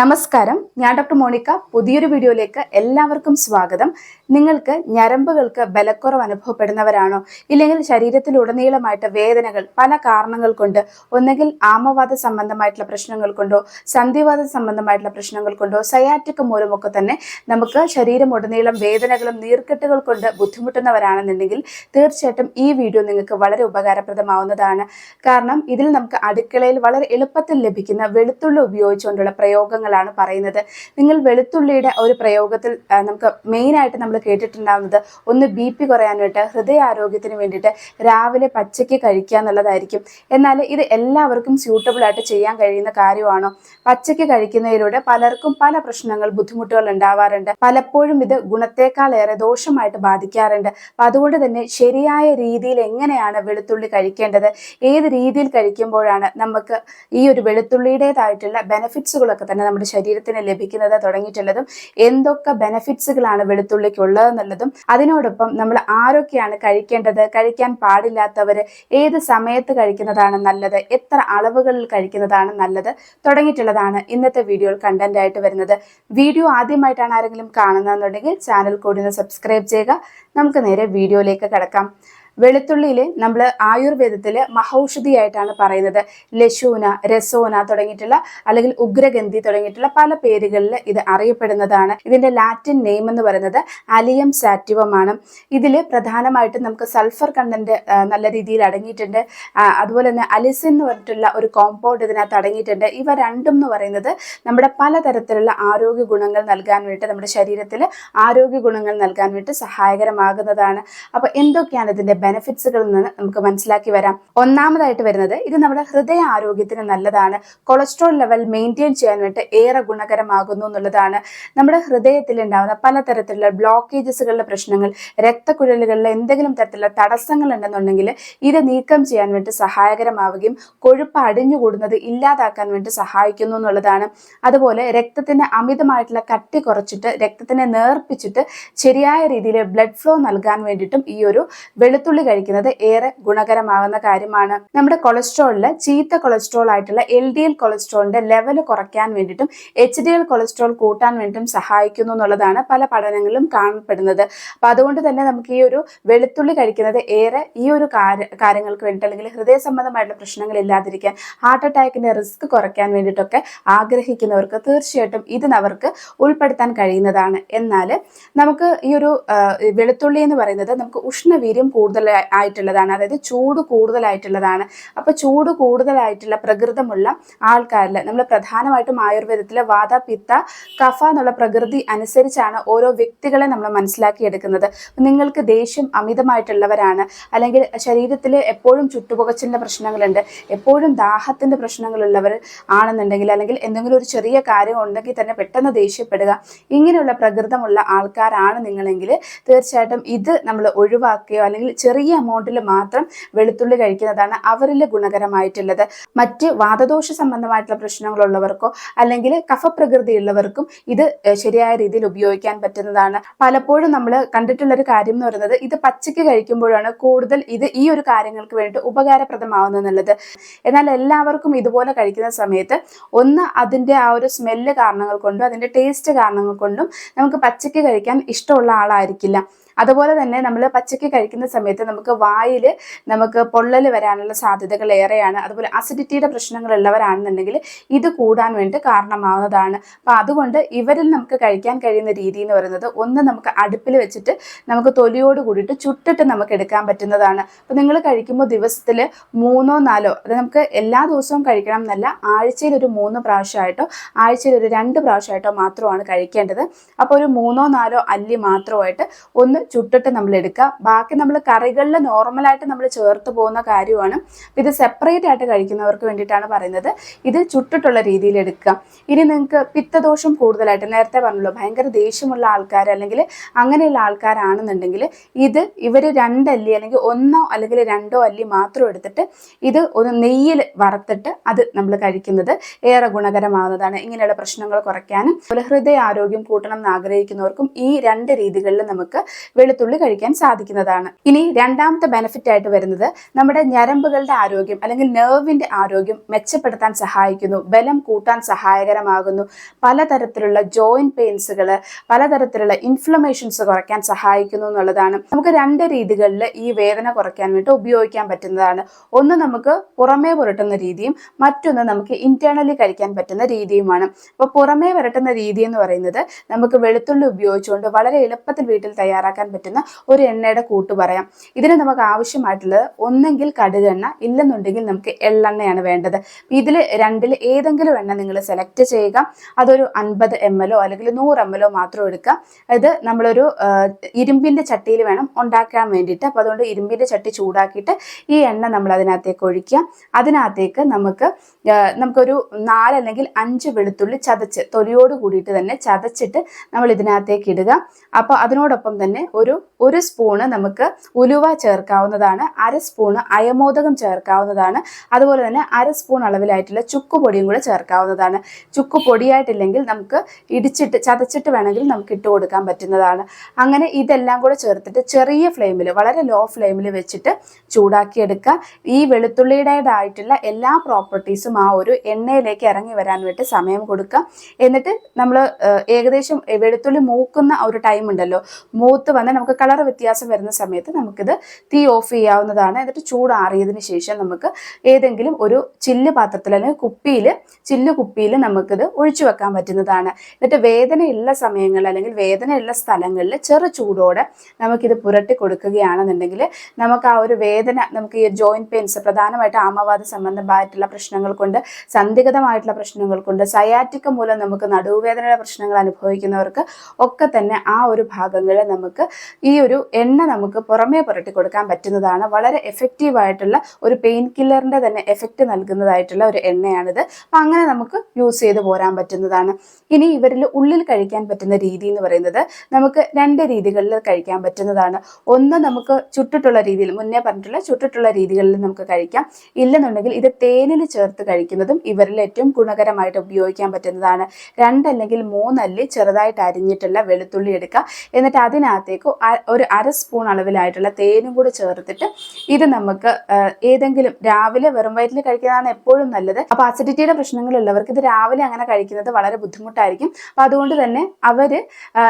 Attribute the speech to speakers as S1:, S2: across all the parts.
S1: നമസ്കാരം. ഞാൻ doctor Monica. പുതിയൊരു വീഡിയോയിലേക്ക് എല്ലാവർക്കും സ്വാഗതം. നിങ്ങൾക്ക് ഞരമ്പുകൾക്ക് ബലക്കുറവ് അനുഭവപ്പെടുന്നവരാണോ? ഇല്ലെങ്കിൽ ശരീരത്തിലുടനീളമായിട്ട് വേദനകൾ പല കാരണങ്ങൾ കൊണ്ട് ഒന്നുകിൽ ആമവാദ സംബന്ധമായിട്ടുള്ള പ്രശ്നങ്ങൾ കൊണ്ടോ സന്ധിവാദ സംബന്ധമായിട്ടുള്ള പ്രശ്നങ്ങൾ കൊണ്ടോ സയാറ്റിക് മൂലമൊക്കെ തന്നെ നമുക്ക് ശരീരം ഉടനീളം വേദനകളും നീർക്കെട്ടുകൾ കൊണ്ട് ബുദ്ധിമുട്ടുന്നവരാണെന്നുണ്ടെങ്കിൽ തീർച്ചയായിട്ടും ഈ വീഡിയോ നിങ്ങൾക്ക് വളരെ ഉപകാരപ്രദമാവുന്നതാണ്. കാരണം ഇതിൽ നമുക്ക് അടുക്കളയിൽ വളരെ എളുപ്പത്തിൽ ലഭിക്കുന്ന വെളുത്തുള്ളി ഉപയോഗിച്ചുകൊണ്ടുള്ള പ്രയോഗങ്ങളാണ് പറയുന്നത്. നിങ്ങൾ വെളുത്തുള്ളിയുടെ ഒരു പ്രയോഗത്തിൽ നമുക്ക് നമുക്ക് മെയിനായിട്ട് നമ്മൾ കേട്ടിട്ടുണ്ടാവുന്നത് ഒന്ന് ബി പി കുറയാനായിട്ട് ഹൃദയാരോഗ്യത്തിന് വേണ്ടിയിട്ട് രാവിലെ പച്ചയ്ക്ക് കഴിക്കുക എന്നുള്ളതായിരിക്കും. എന്നാൽ ഇത് എല്ലാവർക്കും സ്യൂട്ടബിൾ ആയിട്ട് ചെയ്യാൻ കഴിയുന്ന കാര്യമാണോ? പച്ചയ്ക്ക് കഴിക്കുന്നതിലൂടെ പലർക്കും പല പ്രശ്നങ്ങൾ ബുദ്ധിമുട്ടുകൾ ഉണ്ടാവാറുണ്ട്. പലപ്പോഴും ഇത് ഗുണത്തേക്കാളേറെ ദോഷമായിട്ട് ബാധിക്കാറുണ്ട്. അപ്പൊ അതുകൊണ്ട് തന്നെ ശരിയായ രീതിയിൽ എങ്ങനെയാണ് വെളുത്തുള്ളി കഴിക്കേണ്ടത്? ഏത് രീതിയിൽ കഴിക്കുമ്പോഴാണ് നമുക്ക് ഈ ഒരു വെളുത്തുള്ളിയുടേതായിട്ടുള്ള ബെനഫിറ്റ്സുകളൊക്കെ തന്നെ നമ്മുടെ ശരീരത്തിന് ലഭിക്കുന്നത് തുടങ്ങിയിട്ടുള്ളതും എന്തൊക്കെ ബെനഫിറ്റ്സുകളാണ് വെളുത്തുള്ളിക്ക് ഉള്ളതെന്നുള്ളതും അതിനോടൊപ്പം നമ്മൾ ആരൊക്കെയാണ് കഴിക്കേണ്ടത് കഴിക്കാൻ പാടില്ലാത്തവർ ഏത് സമയത്ത് കഴിക്കുന്നതാണ് നല്ലത് എത്ര അളവുകളിൽ കഴിക്കുന്നതാണ് നല്ലത് തുടങ്ങിയിട്ടുള്ളതാണ് ഇന്നത്തെ വീഡിയോ കണ്ടന്റ് ആയിട്ട് വരുന്നത്. വീഡിയോ ആദ്യമായിട്ടാണ് ആരെങ്കിലും കാണുന്നതെന്നുണ്ടെങ്കിൽ ചാനൽ കൂടി ഒന്ന് സബ്സ്ക്രൈബ് ചെയ്യുക. നമുക്ക് നേരെ വീഡിയോയിലേക്ക് കിടക്കാം. വെളുത്തുള്ളിയിൽ നമ്മൾ ആയുർവേദത്തിൽ മഹൌഷധിയായിട്ടാണ് പറയുന്നത്. ലശൂന രസോന തുടങ്ങിയിട്ടുള്ള അല്ലെങ്കിൽ ഉഗ്രഗന്ധി തുടങ്ങിയിട്ടുള്ള പല പേരുകളിൽ ഇത് അറിയപ്പെടുന്നതാണ്. ഇതിന്റെ ലാറ്റിൻ നെയിം എന്ന് പറയുന്നത് അലിയം സാറ്റിവമാണ്. ഇതിൽ പ്രധാനമായിട്ടും നമുക്ക് സൾഫർ കണ്ടന്റ് നല്ല രീതിയിൽ അടങ്ങിയിട്ടുണ്ട്. അതുപോലെ തന്നെ അലിസിൻ എന്ന് പറഞ്ഞിട്ടുള്ള ഒരു കോമ്പൗണ്ട് ഇതിനകത്ത് അടങ്ങിയിട്ടുണ്ട്. ഇവ രണ്ടും എന്ന് പറയുന്നത് നമ്മുടെ പലതരത്തിലുള്ള ആരോഗ്യ ഗുണങ്ങൾ നൽകാൻ വേണ്ടി നമ്മുടെ ശരീരത്തിൽ ആരോഗ്യ ഗുണങ്ങൾ നൽകാൻ വേണ്ടി സഹായകരമാകുന്നതാണ്. അപ്പോൾ എന്തൊക്കെയാണ് ഇതിന്റെ ബെനിഫിറ്റ്സുകൾ നിന്ന് നമുക്ക് മനസ്സിലാക്കി വരാം. ഒന്നാമതായിട്ട് വരുന്നത് ഇത് നമ്മുടെ ഹൃദയ ആരോഗ്യത്തിന് നല്ലതാണ്. കൊളസ്ട്രോൾ ലെവൽ മെയിന്റെയിൻ ചെയ്യാൻ വേണ്ടി ഏറെ ഗുണകരമാകുന്നു എന്നുള്ളതാണ് നമ്മുടെ ഹൃദയത്തിൽ ഉണ്ടാകുന്ന പലതരത്തിലുള്ള ബ്ലോക്കേജസുകളുടെ പ്രശ്നങ്ങൾ രക്തക്കുഴലുകളിലെ എന്തെങ്കിലും തരത്തിലുള്ള തടസ്സങ്ങൾ ഉണ്ടെന്നുണ്ടെങ്കിൽ ഇത് നീക്കം ചെയ്യാൻ വേണ്ടി സഹായകരമാവുകയും കൊഴുപ്പ് അടിഞ്ഞുകൂടുന്നത് ഇല്ലാതാക്കാൻ വേണ്ടി സഹായിക്കുന്നു എന്നുള്ളതാണ്. അതുപോലെ രക്തത്തിന് അമിതമായിട്ടുള്ള കട്ടി കുറച്ചിട്ട് രക്തത്തിനെ നേർപ്പിച്ചിട്ട് ശരിയായ രീതിയിൽ ബ്ലഡ് ഫ്ലോ നൽകാൻ വേണ്ടിയിട്ടും ഈ ഒരു വെളുത്തുള്ളി കഴിക്കുന്നത് ഏറെ ഗുണകരമാകുന്ന കാര്യമാണ്. നമ്മുടെ കൊളസ്ട്രോളിൽ ചീത്ത കൊളസ്ട്രോൾ ആയിട്ടുള്ള എൽ ഡി എൽ കൊളസ്ട്രോളിന്റെ ലെവൽ കുറയ്ക്കാൻ വേണ്ടിയിട്ടും എച്ച് ഡി എൽ കൊളസ്ട്രോൾ കൂട്ടാൻ വേണ്ടിയിട്ടും സഹായിക്കുന്നു എന്നുള്ളതാണ് പല പഠനങ്ങളിലും കാണപ്പെടുന്നത്. അപ്പൊ അതുകൊണ്ട് തന്നെ നമുക്ക് ഈ ഒരു വെളുത്തുള്ളി കഴിക്കുന്നത് ഏറെ ഈ ഒരു കാര്യങ്ങൾക്ക് വേണ്ടിയിട്ട് അല്ലെങ്കിൽ ഹൃദയ സംബന്ധമായിട്ടുള്ള പ്രശ്നങ്ങൾ ഇല്ലാതിരിക്കാൻ ഹാർട്ട് അറ്റാക്കിന്റെ റിസ്ക് കുറയ്ക്കാൻ വേണ്ടിയിട്ടൊക്കെ ആഗ്രഹിക്കുന്നവർക്ക് തീർച്ചയായിട്ടും ഇത് അവർക്ക് ഉൾപ്പെടുത്താൻ കഴിയുന്നതാണ്. എന്നാൽ നമുക്ക് ഈ ഒരു വെളുത്തുള്ളി എന്ന് പറയുന്നത് നമുക്ക് ഉഷ്ണവീര്യം കൂടുതൽ ആയിട്ടുള്ളതാണ്. അതായത് ചൂട് കൂടുതലായിട്ടുള്ളതാണ്. അപ്പൊ ചൂട് കൂടുതലായിട്ടുള്ള പ്രകൃതമുള്ള ആൾക്കാരിൽ നമ്മൾ പ്രധാനമായിട്ടും ആയുർവേദത്തിലെ വാത പിത്ത കഫ എന്നുള്ള പ്രകൃതി അനുസരിച്ചാണ് ഓരോ വ്യക്തികളെ നമ്മൾ മനസ്സിലാക്കിയെടുക്കുന്നത് നിങ്ങൾക്ക് ദേഷ്യം അമിതമായിട്ടുള്ളവരാണ്. അല്ലെങ്കിൽ ശരീരത്തിൽ എപ്പോഴും ചുട്ടുപുകച്ചിലിന്റെ പ്രശ്നങ്ങളുണ്ട്. എപ്പോഴും ദാഹത്തിന്റെ പ്രശ്നങ്ങളുള്ളവർ ആണെന്നുണ്ടെങ്കിൽ അല്ലെങ്കിൽ എന്തെങ്കിലും ഒരു ചെറിയ കാര്യം ഉണ്ടെങ്കിൽ തന്നെ പെട്ടെന്ന് ദേഷ്യപ്പെടുക. ഇങ്ങനെയുള്ള പ്രകൃതമുള്ള ആൾക്കാരാണ് നിങ്ങളെങ്കിൽ തീർച്ചയായിട്ടും ഇത് നമ്മൾ ഒഴിവാക്കുകയോ അല്ലെങ്കിൽ ചെറിയ എമൗണ്ടിൽ മാത്രം വെളുത്തുള്ളി കഴിക്കുന്നതാണ് അവരിൽ ഗുണകരമായിട്ടുള്ളത്. മറ്റ് വാതദോഷ സംബന്ധമായിട്ടുള്ള പ്രശ്നങ്ങളുള്ളവർക്കോ അല്ലെങ്കിൽ കഫപ്രകൃതിയുള്ളവർക്കും ഇത് ശരിയായ രീതിയിൽ ഉപയോഗിക്കാൻ പറ്റുന്നതാണ്. പലപ്പോഴും നമ്മൾ കണ്ടിട്ടുള്ള ഒരു കാര്യം എന്ന് പറയുന്നത് ഇത് പച്ചയ്ക്ക് കഴിക്കുമ്പോഴാണ് കൂടുതൽ ഇത് ഈ ഒരു കാര്യങ്ങൾക്ക് വേണ്ടി ഉപകാരപ്രദമാവുന്നത് എന്നാൽ എല്ലാവർക്കും ഇതുപോലെ കഴിക്കുന്ന സമയത്ത് ഒന്ന് അതിന്റെ ആ ഒരു സ്മെല്ല് കാരണങ്ങൾ കൊണ്ടും അതിന്റെ ടേസ്റ്റ് കാരണങ്ങൾ കൊണ്ടും നമുക്ക് പച്ചയ്ക്ക് കഴിക്കാൻ ഇഷ്ടമുള്ള ആളായിരിക്കില്ല. അതുപോലെ തന്നെ നമ്മൾ പച്ചക്ക് കഴിക്കുന്ന സമയത്ത് നമുക്ക് വായിൽ നമുക്ക് പൊള്ളൽ വരാനുള്ള സാധ്യതകൾ ഏറെയാണ്. അതുപോലെ അസിഡിറ്റിയുടെ പ്രശ്നങ്ങളുള്ളവരാണെന്നുണ്ടെങ്കിൽ ഇത് കൂടാൻ വേണ്ടി കാരണമാവുന്നതാണ്. അപ്പം അതുകൊണ്ട് ഇവരിൽ നമുക്ക് കഴിക്കാൻ കഴിയുന്ന രീതി എന്ന് പറയുന്നത് ഒന്ന് നമുക്ക് അടുപ്പിൽ വെച്ചിട്ട് നമുക്ക് തൊലിയോട് കൂടിയിട്ട് ചുട്ടിട്ട് നമുക്ക് എടുക്കാൻ പറ്റുന്നതാണ്. അപ്പം നിങ്ങൾ കഴിക്കുമ്പോൾ ദിവസത്തിൽ മൂന്നോ നാലോ അത് നമുക്ക് എല്ലാ ദിവസവും കഴിക്കണം എന്നല്ല ആഴ്ചയിൽ ഒരു മൂന്ന് പ്രാവശ്യമായിട്ടോ ആഴ്ചയിൽ ഒരു രണ്ട് പ്രാവശ്യമായിട്ടോ മാത്രമാണ് കഴിക്കേണ്ടത്. അപ്പോൾ ഒരു മൂന്നോ നാലോ അല്ലി മാത്രമായിട്ട് ഒന്ന് ചുട്ടിട്ട് നമ്മൾ എടുക്കുക. ബാക്കി നമ്മൾ കറികളിൽ നോർമലായിട്ട് നമ്മൾ ചേർത്ത് പോകുന്ന കാര്യമാണ്. ഇത് സെപ്പറേറ്റ് ആയിട്ട് കഴിക്കുന്നവർക്ക് വേണ്ടിയിട്ടാണ് പറയുന്നത്. ഇത് ചുട്ടിട്ടുള്ള രീതിയിൽ എടുക്കുക. ഇനി നിങ്ങൾക്ക് പിത്തദോഷം കൂടുതലായിട്ട് നേരത്തെ പറഞ്ഞല്ലോ ഭയങ്കര ദേഷ്യമുള്ള ആൾക്കാർ അല്ലെങ്കിൽ അങ്ങനെയുള്ള ആൾക്കാരാണെന്നുണ്ടെങ്കിൽ ഇത് ഇവർ രണ്ടല്ലി അല്ലെങ്കിൽ ഒന്നോ അല്ലെങ്കിൽ രണ്ടോ അല്ലി മാത്രം എടുത്തിട്ട് ഇത് ഒന്ന് നെയ്യിൽ വറുത്തിട്ട് അത് നമ്മൾ കഴിക്കുന്നത് ഏറെ ഗുണകരമാകുന്നതാണ്. ഇങ്ങനെയുള്ള പ്രശ്നങ്ങൾ കുറയ്ക്കാനും ഹൃദയ ആരോഗ്യം കൂട്ടണം എന്ന് ആഗ്രഹിക്കുന്നവർക്കും ഈ രണ്ട് രീതികളിൽ നമുക്ക് വെളുത്തുള്ളി കഴിക്കാൻ സാധിക്കുന്നതാണ്. ഇനി രണ്ടാമത്തെ ബെനിഫിറ്റ് ആയിട്ട് വരുന്നത് നമ്മുടെ ഞരമ്പുകളുടെ ആരോഗ്യം അല്ലെങ്കിൽ നെർവിന്റെ ആരോഗ്യം മെച്ചപ്പെടുത്താൻ സഹായിക്കുന്നു. ബലം കൂട്ടാൻ സഹായകരമാകുന്നു. പലതരത്തിലുള്ള ജോയിന്റ് പെയിൻസുകൾ പലതരത്തിലുള്ള ഇൻഫ്ലമേഷൻസ് കുറയ്ക്കാൻ സഹായിക്കുന്നു എന്നുള്ളതാണ്. നമുക്ക് രണ്ട് രീതികളിൽ ഈ വേദന കുറയ്ക്കാൻ വേണ്ടി ഉപയോഗിക്കാൻ പറ്റുന്നതാണ്. ഒന്ന് നമുക്ക് പുറമേ പുരട്ടുന്ന രീതിയും മറ്റൊന്ന് നമുക്ക് ഇന്റേണലി കഴിക്കാൻ പറ്റുന്ന രീതിയുമാണ്. അപ്പോൾ പുറമേ പുരട്ടുന്ന രീതി എന്ന് പറയുന്നത് നമുക്ക് വെളുത്തുള്ളി ഉപയോഗിച്ചുകൊണ്ട് വളരെ എളുപ്പത്തിൽ വീട്ടിൽ തയ്യാറാക്കാൻ പറ്റുന്ന ഒരു എണ്ണയുടെ കൂട്ട് പറയാം. ഇതിന് നമുക്ക് ആവശ്യമായിട്ടുള്ളത് ഒന്നെങ്കിൽ കടുകെണ്ണ ഇല്ലെന്നുണ്ടെങ്കിൽ നമുക്ക് എള്ളെണ്ണയാണ് വേണ്ടത്. ഇതിൽ രണ്ടിൽ ഏതെങ്കിലും എണ്ണ നിങ്ങൾ സെലക്ട് ചെയ്യുക. അതൊരു അൻപത് എം എല്ലോ അല്ലെങ്കിൽ നൂറ് എം എല്ലോ മാത്രം എടുക്കുക. ഇത് നമ്മളൊരു ഇരുമ്പിന്റെ ചട്ടിയിൽ വേണം ഉണ്ടാക്കാൻ വേണ്ടിയിട്ട്. അപ്പോൾ അതുകൊണ്ട് ഇരുമ്പിന്റെ ചട്ടി ചൂടാക്കിയിട്ട് ഈ എണ്ണ നമ്മൾ അതിനകത്തേക്ക് ഒഴിക്കുക. അതിനകത്തേക്ക് നമുക്ക് നമുക്കൊരു നാലല്ലെങ്കിൽ അഞ്ച് വെളുത്തുള്ളി ചതച്ച് തൊലിയോട് കൂടിയിട്ട് തന്നെ ചതച്ചിട്ട് നമ്മൾ ഇതിനകത്തേക്ക് ഇടുക. അപ്പോൾ അതിനോടൊപ്പം തന്നെ ഒരു ഒരു സ്പൂണ് നമുക്ക് ഉലുവ ചേർക്കാവുന്നതാണ് അര സ്പൂണ് അയമോദകം ചേർക്കാവുന്നതാണ് അതുപോലെ തന്നെ അര സ്പൂൺ അളവിലായിട്ടുള്ള ചുക്കുപൊടിയും കൂടെ ചേർക്കാവുന്നതാണ്. ചുക്കുപൊടിയായിട്ടില്ലെങ്കിൽ നമുക്ക് ഇടിച്ചിട്ട് ചതച്ചിട്ട് വേണമെങ്കിൽ നമുക്ക് ഇട്ട് കൊടുക്കാൻ പറ്റുന്നതാണ്. അങ്ങനെ ഇതെല്ലാം കൂടെ ചേർത്തിട്ട് ചെറിയ ഫ്ലെയിമിൽ വളരെ ലോ ഫ്ലെയിമിൽ വെച്ചിട്ട് ചൂടാക്കിയെടുക്കുക. ഈ വെളുത്തുള്ളിയുടേതായിട്ടുള്ള എല്ലാ പ്രോപ്പർട്ടീസും ആ ഒരു എണ്ണയിലേക്ക് ഇറങ്ങി വരാൻ വേണ്ടി സമയം കൊടുക്കുക. എന്നിട്ട് നമ്മൾ ഏകദേശം വെളുത്തുള്ളി മൂക്കുന്ന ഒരു ടൈം ഉണ്ടല്ലോ മൂത്ത് വന്ന് നമുക്ക് കളർ വ്യത്യാസം വരുന്ന സമയത്ത് നമുക്കിത് തീ ഓഫ് ചെയ്യാവുന്നതാണ്. എന്നിട്ട് ചൂടാറിയതിന് ശേഷം നമുക്ക് ഏതെങ്കിലും ഒരു ചില്ല് പാത്രത്തിൽ അല്ലെങ്കിൽ കുപ്പിയിൽ ചില്ല് കുപ്പിയിൽ നമുക്കിത് ഒഴിച്ചു വെക്കാൻ പറ്റുന്നതാണ്. എന്നിട്ട് വേദനയുള്ള സമയങ്ങളിൽ അല്ലെങ്കിൽ വേദനയുള്ള സ്ഥലങ്ങളിൽ ചെറു ചൂടോടെ നമുക്കിത് പുരട്ടി കൊടുക്കുകയാണെന്നുണ്ടെങ്കിൽ നമുക്ക് ആ ഒരു വേദന നമുക്ക് ഈ ജോയിന്റ് പെയിൻസ് പ്രധാനമായിട്ട് ആമവാദ സംബന്ധമായിട്ടുള്ള പ്രശ്നങ്ങൾ കൊണ്ട് സന്ധിഗതമായിട്ടുള്ള പ്രശ്നങ്ങൾ കൊണ്ട് സയാറ്റിക്ക മൂലം നമുക്ക് നടുവേദനയുടെ പ്രശ്നങ്ങൾ അനുഭവിക്കുന്നവർക്ക് ഒക്കെ തന്നെ ആ ഒരു ഭാഗങ്ങളെ നമുക്ക് ഈ ഒരു എണ്ണ നമുക്ക് പുറമേ പുരട്ടി കൊടുക്കാൻ പറ്റുന്നതാണ്. വളരെ എഫക്റ്റീവ് ആയിട്ടുള്ള ഒരു പെയിൻ കില്ലറിന്റെ തന്നെ എഫക്റ്റ് നൽകുന്നതായിട്ടുള്ള ഒരു എണ്ണയാണിത്. അപ്പം അങ്ങനെ നമുക്ക് യൂസ് ചെയ്ത് പോരാൻ പറ്റുന്നതാണ്. ഇനി ഇവരിൽ ഉള്ളിൽ കഴിക്കാൻ പറ്റുന്ന രീതി എന്ന് പറയുന്നത് നമുക്ക് രണ്ട് രീതികളിൽ കഴിക്കാൻ പറ്റുന്നതാണ്. ഒന്ന് നമുക്ക് ചുട്ടിട്ടുള്ള രീതിയിൽ മുന്നേ പറഞ്ഞിട്ടുള്ള ചുട്ടിട്ടുള്ള രീതികളിൽ നമുക്ക് കഴിക്കാം. ഇല്ലെന്നുണ്ടെങ്കിൽ ഇത് തേനിൽ ചേർത്ത് കഴിക്കുന്നതും ഇവരിൽ ഏറ്റവും ഗുണകരമായിട്ട് ഉപയോഗിക്കാൻ പറ്റുന്നതാണ്. രണ്ടല്ലെങ്കിൽ മൂന്നല്ലി ചെറുതായിട്ട് അരിഞ്ഞിട്ടുള്ള വെളുത്തുള്ളി എടുക്കുക എന്നിട്ട് അതിനകത്തേക്ക് അ- ഒരു അര സ്പൂൺ അളവിലായിട്ടുള്ള തേനും കൂടി ചേർത്തിട്ട് ഇത് നമുക്ക് ഏതെങ്കിലും രാവിലെ വെറും വയറ്റിൽ കഴിക്കുന്നതാണ് എപ്പോഴും നല്ലത്. അപ്പൊ അസിഡിറ്റിയുടെ പ്രശ്നങ്ങളുള്ളവർക്ക് ഇത് രാവിലെ അങ്ങനെ കഴിക്കുന്നത് വളരെ ബുദ്ധിമുട്ടായിരിക്കും. അപ്പൊ അതുകൊണ്ട് തന്നെ അവർ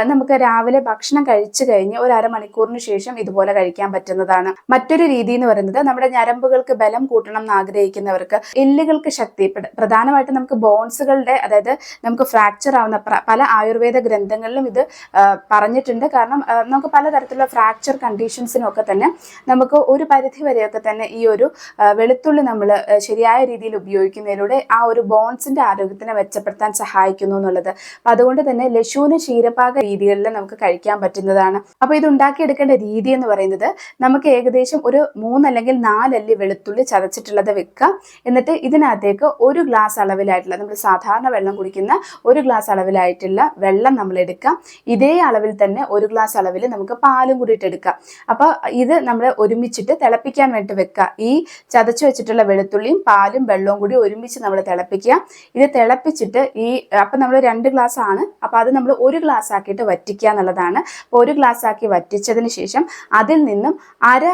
S1: നമുക്ക് രാവിലെ ഭക്ഷണം കഴിച്ചു കഴിഞ്ഞ് ഒരു അരമണിക്കൂറിന് ശേഷം ഇതുപോലെ കഴിക്കാൻ പറ്റുന്നതാണ്. മറ്റൊരു രീതി എന്ന് പറയുന്നത് നമ്മുടെ ഞരമ്പുകൾക്ക് ബലം കൂട്ടണം എന്ന് ആഗ്രഹിക്കുന്നവർക്ക് എല്ലുകൾക്ക് ശക്തി പ്രധാനമായിട്ട് നമുക്ക് ബോൺസുകളുടെ അതായത് നമുക്ക് ഫ്രാക്ചർ ആവുന്ന പല ആയുർവേദ ഗ്രന്ഥങ്ങളിലും ഇത് പറഞ്ഞിട്ടുണ്ട്. കാരണം നമുക്ക് പലതരത്തിലുള്ള ഫ്രാക്ചർ കണ്ടീഷൻസിനൊക്കെ തന്നെ നമുക്ക് ഒരു പരിധി വരെയൊക്കെ തന്നെ ഈ ഒരു വെളുത്തുള്ളി നമ്മൾ ശരിയായ രീതിയിൽ ഉപയോഗിക്കുന്നതിലൂടെ ആ ഒരു ബോൺസിന്റെ ആരോഗ്യത്തിനെ മെച്ചപ്പെടുത്താൻ സഹായിക്കുന്നു എന്നുള്ളത്. അപ്പൊ അതുകൊണ്ട് തന്നെ ലശുവിന് ക്ഷീരപാക രീതികളിൽ നമുക്ക് കഴിക്കാൻ പറ്റുന്നതാണ്. അപ്പോൾ ഇത് ഉണ്ടാക്കിയെടുക്കേണ്ട രീതി എന്ന് പറയുന്നത് നമുക്ക് ഏകദേശം ഒരു മൂന്നല്ലെങ്കിൽ നാലല്ലി വെളുത്തുള്ളി ചതച്ചിട്ടുള്ളത് വെക്കുക. എന്നിട്ട് ഇതിനകത്തേക്ക് ഒരു ഗ്ലാസ് അളവിലായിട്ടുള്ള നമ്മൾ സാധാരണ വെള്ളം കുടിക്കുന്ന ഒരു ഗ്ലാസ് അളവിലായിട്ടുള്ള വെള്ളം നമ്മൾ എടുക്കുക ഇതേ അളവിൽ തന്നെ ഒരു ഗ്ലാസ് അളവിൽ നമുക്ക് പാലും കൂടിയിട്ട് എടുക്കാം. അപ്പോൾ ഇത് നമ്മൾ ഒരുമിച്ചിട്ട് തിളപ്പിക്കാൻ വേണ്ടി വെക്കുക ഈ ചതച്ച് വെച്ചിട്ടുള്ള വെളുത്തുള്ളിയും പാലും വെള്ളവും കൂടി ഒരുമിച്ച് നമ്മൾ തിളപ്പിക്കുക. ഇത് തിളപ്പിച്ചിട്ട് ഈ അപ്പം നമ്മൾ രണ്ട് ഗ്ലാസ് ആണ്. അപ്പോൾ അത് നമ്മൾ ഒരു ഗ്ലാസ് ആക്കിയിട്ട് വറ്റിക്കുക എന്നുള്ളതാണ്. അപ്പോൾ ഒരു ഗ്ലാസ് ആക്കി വറ്റിച്ചതിന് ശേഷം അതിൽ നിന്നും അര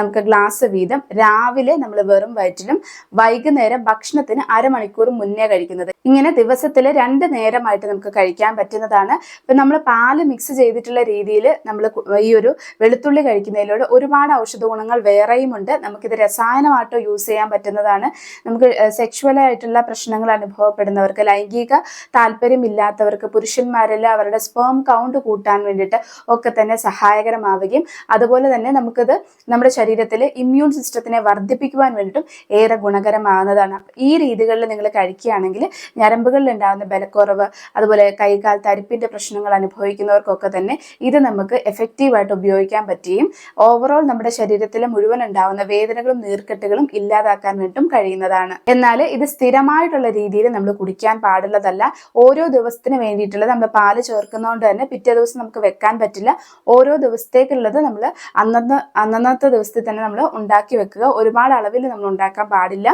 S1: നമുക്ക് ഗ്ലാസ് വീതം രാവിലെ നമ്മൾ വെറും വയറ്റിലും വൈകുന്നേരം ഭക്ഷണത്തിന് അരമണിക്കൂർ മുന്നേ കഴിക്കുന്നത്. ഇങ്ങനെ ദിവസത്തിൽ രണ്ട് നേരമായിട്ട് നമുക്ക് കഴിക്കാൻ പറ്റുന്നതാണ്. ഇപ്പം നമ്മൾ പാൽ മിക്സ് ചെയ്തിട്ടുള്ള രീതിയിൽ നമ്മൾ ഈ ഒരു വെളുത്തുള്ളി കഴിക്കുന്നതിലൂടെ ഒരുപാട് ഔഷധ ഗുണങ്ങൾ വേറെയും ഉണ്ട്. നമുക്കിത് രസായനമായിട്ടോ യൂസ് ചെയ്യാൻ പറ്റുന്നതാണ്. നമുക്ക് സെക്ഷുവലായിട്ടുള്ള പ്രശ്നങ്ങൾ അനുഭവപ്പെടുന്നവർക്ക് ലൈംഗിക താല്പര്യമില്ലാത്തവർക്ക് പുരുഷന്മാരിൽ അവരുടെ സ്പേം കൗണ്ട് കൂട്ടാൻ വേണ്ടിയിട്ട് ഒക്കെ തന്നെ സഹായകരമാവുകയും അതുപോലെ തന്നെ നമുക്കിത് നമ്മുടെ ശരീരത്തിലെ ഇമ്മ്യൂൺ സിസ്റ്റത്തിനെ വർദ്ധിപ്പിക്കുവാൻ വേണ്ടിയിട്ടും ഏറെ ഗുണകരമാകുന്നതാണ് ഈ രീതികളിൽ നിങ്ങൾ കഴിക്കുകയാണെങ്കിൽ ഞരമ്പുകളിൽ ഉണ്ടാകുന്ന ബലക്കുറവ് അതുപോലെ കൈകാൽ തരിപ്പിന്റെ പ്രശ്നങ്ങൾ അനുഭവിക്കുന്നവർക്കൊക്കെ തന്നെ ഇത് നമുക്ക് എഫക്റ്റീവായിട്ട് ഉപയോഗിക്കാൻ പറ്റുകയും ഓവറോൾ നമ്മുടെ ശരീരത്തിൽ മുഴുവൻ ഉണ്ടാവുന്ന വേദനകളും നീർക്കെട്ടുകളും ഇല്ലാതാക്കാൻ വേണ്ടിയിട്ടും കഴിയുന്നതാണ്. എന്നാൽ ഇത് സ്ഥിരമായിട്ടുള്ള രീതിയിൽ നമ്മൾ കുടിക്കാൻ പാടുള്ളതല്ല ഓരോ ദിവസത്തിന് വേണ്ടിയിട്ടുള്ള നമ്മൾ പാൽ ചേർക്കുന്നതുകൊണ്ട് തന്നെ പിറ്റേ ദിവസം നമുക്ക് വെക്കാൻ പറ്റില്ല. ഓരോ ദിവസത്തേക്കുള്ളത് നമ്മൾ അന്നന്ന് അന്നന്നത്തെ ദിവസത്തിൽ തന്നെ നമ്മൾ ഉണ്ടാക്കി വെക്കുക. ഒരുപാട് അളവിൽ നമ്മൾ ഉണ്ടാക്കാൻ പാടില്ല.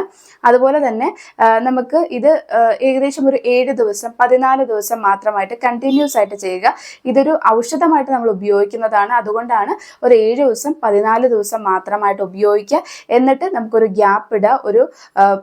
S1: അതുപോലെ തന്നെ നമുക്ക് ഇത് ഏകദേശം ഒരു ഏഴ് ദിവസം പതിനാല് ദിവസം മാത്രമായിട്ട് കണ്ടിന്യൂസ് ആയിട്ട് ചെയ്യുക. ഇതൊരു ഔഷധമായിട്ട് നമ്മൾ ഉപയോഗിക്കുക ഉപയോഗിക്കുന്നതാണ്. അതുകൊണ്ടാണ് ഒരു ഏഴ് ദിവസം പതിനാല് ദിവസം മാത്രമായിട്ട് ഉപയോഗിക്കുക. എന്നിട്ട് നമുക്കൊരു ഗ്യാപ്പ് ഇടുക. ഒരു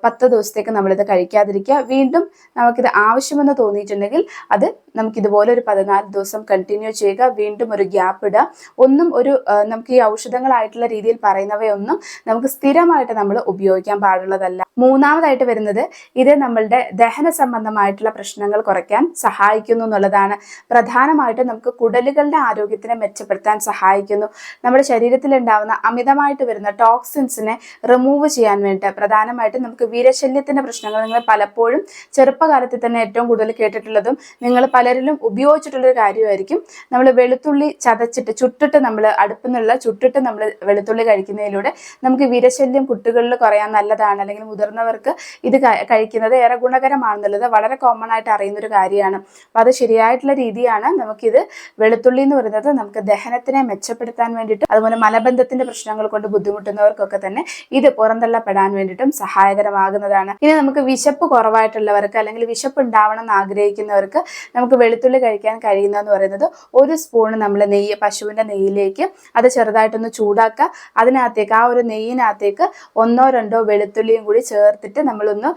S1: പത്ത് ദിവസത്തേക്ക് നമ്മളിത് കഴിക്കാതിരിക്കുക. വീണ്ടും നമുക്കിത് ആവശ്യമെന്ന് തോന്നിയിട്ടുണ്ടെങ്കിൽ അത് നമുക്കിതുപോലെ ഒരു പതിനാല് ദിവസം കണ്ടിന്യൂ ചെയ്യുക. വീണ്ടും ഒരു ഗ്യാപ്പ് ഇടുക. ഒന്നും ഒരു നമുക്ക് ഈ ഔഷധങ്ങളായിട്ടുള്ള രീതിയിൽ പറയുന്നവയൊന്നും നമുക്ക് സ്ഥിരമായിട്ട് നമ്മൾ ഉപയോഗിക്കാൻ പാടുള്ളതല്ല. മൂന്നാമതായിട്ട് വരുന്നത് ഇത് നമ്മളുടെ ദഹന സംബന്ധമായിട്ടുള്ള പ്രശ്നങ്ങൾ കുറയ്ക്കാൻ സഹായിക്കുന്നു എന്നുള്ളതാണ്. പ്രധാനമായിട്ടും നമുക്ക് കുടലുകളുടെ ആരോഗ്യത്തിനെ മെച്ചപ്പെടുത്താൻ സഹായിക്കുന്നു. നമ്മുടെ ശരീരത്തിൽ ഉണ്ടാവുന്ന അമിതമായിട്ട് വരുന്ന ടോക്സിൻസിനെ റിമൂവ് ചെയ്യാൻ വേണ്ടി പ്രധാനമായിട്ടും നമുക്ക് വീരശല്യത്തിന്റെ പ്രശ്നങ്ങൾ നിങ്ങൾ പലപ്പോഴും ചെറുപ്പകാലത്തിൽ തന്നെ ഏറ്റവും കൂടുതൽ കേട്ടിട്ടുള്ളതും നിങ്ങൾ പലരിലും ഉപയോഗിച്ചിട്ടുള്ളൊരു കാര്യമായിരിക്കും. നമ്മൾ വെളുത്തുള്ളി ചതച്ചിട്ട് ചുട്ടിട്ട് നമ്മൾ അടുപ്പിൽ നിന്നുള്ള ചുട്ടിട്ട് നമ്മൾ വെളുത്തുള്ളി കഴിക്കുന്നതിലൂടെ നമുക്ക് വീരശല്യം കുട്ടികളിൽ കുറയാൻ നല്ലതാണ്. അല്ലെങ്കിൽ മുതിർന്നവർക്ക് ഇത് കഴിക്കുന്നത് ഏറെ ഗുണകരമാണെന്നുള്ളത് വളരെ കോമൺ ആയിട്ട് അറിയുന്ന ഒരു കാര്യമാണ്. അപ്പോൾ അത് ശരിയായിട്ടുള്ള രീതിയാണ് നമുക്കിത് വെളുത്തുള്ളി എന്ന് പറയുന്നത്. നമുക്ക് ദഹനത്തിനെ മെച്ചപ്പെടുത്താൻ വേണ്ടിയിട്ട് അതുപോലെ മലബന്ധത്തിന്റെ പ്രശ്നങ്ങൾ കൊണ്ട് ബുദ്ധിമുട്ടുന്നവർക്കൊക്കെ തന്നെ ഇത് പുറന്തള്ളപ്പെടാൻ വേണ്ടിയിട്ടും സഹായകരമാകുന്നതാണ്. ഇനി നമുക്ക് വിശപ്പ് കുറവായിട്ടുള്ളവർക്ക് അല്ലെങ്കിൽ വിശപ്പ് ഉണ്ടാവണം എന്ന് ആഗ്രഹിക്കുന്നവർക്ക് നമുക്ക് വെളുത്തുള്ളി കഴിക്കാൻ കഴിയുന്നതെന്ന് പറയുന്നത് ഒരു സ്പൂണ് നമ്മൾ നെയ്യ് പശുവിന്റെ നെയ്യിലേക്ക് അത് ചെറുതായിട്ടൊന്ന് ചൂടാക്കുക. അതിനകത്തേക്ക് ആ ഒരു നെയ്യിനകത്തേക്ക് ഒന്നോ രണ്ടോ വെളുത്തുള്ളിയും കൂടി ചേർത്തിട്ട് നമ്മളൊന്ന്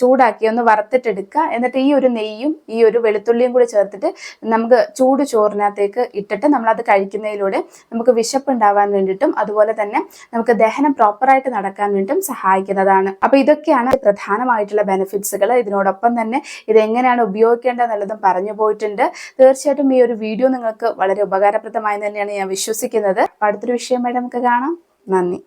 S1: ചൂടാക്കി ഒന്ന് വറുത്തിട്ടെടുക്കുക. എന്നിട്ട് ഈ ഒരു നെയ്യും ഈ ഒരു വെളുത്തുള്ളിയും കൂടി ചേർത്തിട്ട് നമുക്ക് ചൂട് ചോറിനകത്തേക്ക് ഇട്ടിട്ട് നമ്മളത് കഴിക്കുന്നതിലൂടെ നമുക്ക് വിശപ്പ് ഉണ്ടാവാൻ വേണ്ടിയിട്ടും അതുപോലെ തന്നെ നമുക്ക് ദഹനം പ്രോപ്പറായിട്ട് നടക്കാൻ വേണ്ടിയിട്ടും സഹായിക്കുന്നതാണ്. അപ്പോൾ ഇതൊക്കെയാണ് പ്രധാനമായിട്ടുള്ള ബെനിഫിറ്റ്സുകൾ ഇതിനോടൊപ്പം തന്നെ ഇത് എങ്ങനെയാണ് ഉപയോഗിക്കേണ്ടതെന്നുള്ളതും പറഞ്ഞു പോയിട്ടുണ്ട്. തീർച്ചയായിട്ടും ഈ ഒരു വീഡിയോ നിങ്ങൾക്ക് വളരെ ഉപകാരപ്രദമായി തന്നെയാണ് ഞാൻ വിശ്വസിക്കുന്നത്. അടുത്തൊരു അടുത്തൊരു വിഷയമായിട്ട് നമുക്ക് കാണാം. നന്ദി.